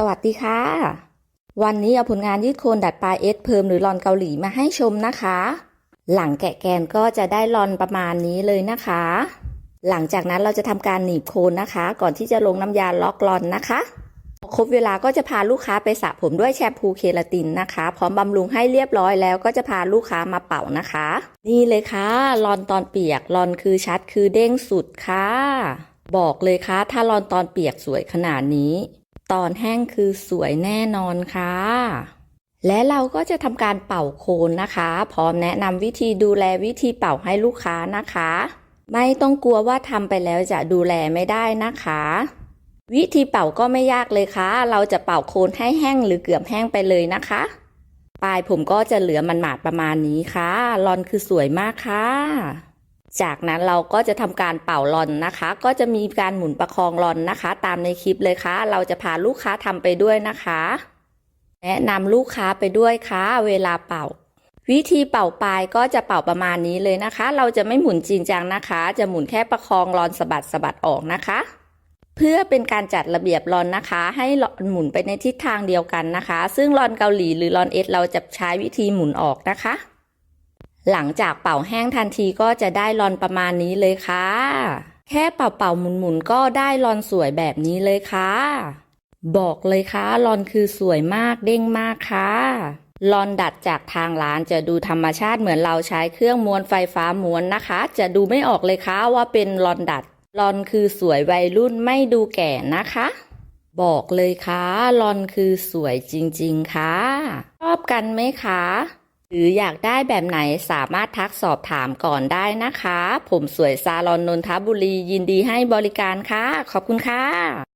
สวัสดีค่ะ วันนี้เอาผลงานยืดโคนดัดปลายเอสเพิ่มหรือลอนเกาหลีมาให้ชมนะคะ หลังแกะแกนก็จะได้ลอนประมาณนี้เลยนะคะ หลังจากนั้นเราจะทำการหนีบโคนนะคะ ก่อนที่จะลงน้ำยาล็อกลอนนะคะครบเวลาก็จะพาลูกค้าไปสระผมด้วยแชมพูเคราตินนะคะ พร้อมบำรุงให้เรียบร้อยแล้วก็จะพาลูกค้ามาเป่านะคะ นี่เลยค่ะลอนตอนเปียกลอนคือชัดคือเด้งสุดค่ะ บอกเลยค่ะถ้าลอนตอนเปียกสวยขนาดนี้ ตอนแห้งคือสวยแน่นอนค่ะ และเราก็จะทำการเป่าโคนนะคะ พร้อมแนะนำวิธีดูแลวิธีเป่าให้ลูกค้านะคะ ไม่ต้องกลัวว่าทำไปแล้วจะดูแลไม่ได้นะคะ วิธีเป่าก็ไม่ยากเลยค่ะ เราจะเป่าโคนให้แห้งหรือเกือบแห้งไปเลยนะคะ ปลายผมก็จะเหลือมันหมาดประมาณนี้ค่ะลอนคือสวยมากค่ะ จากนั้นเราก็จะทำการเป่าลอนนะคะ ก็จะมีการหมุนประคองลอนนะคะ ตามในคลิปเลยค่ะ เราจะพาลูกค้าทำไปด้วยนะคะ แนะนำลูกค้าไปด้วยค่ะ เวลาเป่า วิธีเป่าปลายก็จะเป่าประมาณนี้เลยนะคะ เราจะไม่หมุนจริงจังนะคะ จะหมุนแค่ประคองลอนสะบัดสะบัดออกนะคะ เพื่อเป็นการจัดระเบียบลอนนะคะ ให้ลอนหมุนไปในทิศทางเดียวกันนะคะ ซึ่งลอนเกาหลีหรือลอนเอสเราจะใช้วิธีหมุนออกนะคะ หลังจากเป่าแห้งทันทีก็จะได้ลอนประมาณนี้เลยค่ะ แค่เป่าเป่าๆหมุนหมุนๆก็ได้ลอนสวยแบบนี้เลยค่ะ บอกเลยค่ะลอนคือสวยมากเด้งมากค่ะลอนดัดจากทางร้านจะดูธรรมชาติเหมือนเราใช้เครื่องม้วนไฟฟ้าม้วนนะคะ จะดูไม่ออกเลยค่ะว่าเป็นลอนดัดลอนคือสวยวัยรุ่นไม่ดูแก่นะคะ บอกเลยค่ะลอนคือสวยจริง ๆค่ะชอบกันไหมคะ หรืออยากได้แบบไหนสามารถทักสอบถามก่อนได้นะคะ ผมสวยซาลอนนนทบุรียินดีให้บริการค่ะ ขอบคุณค่ะ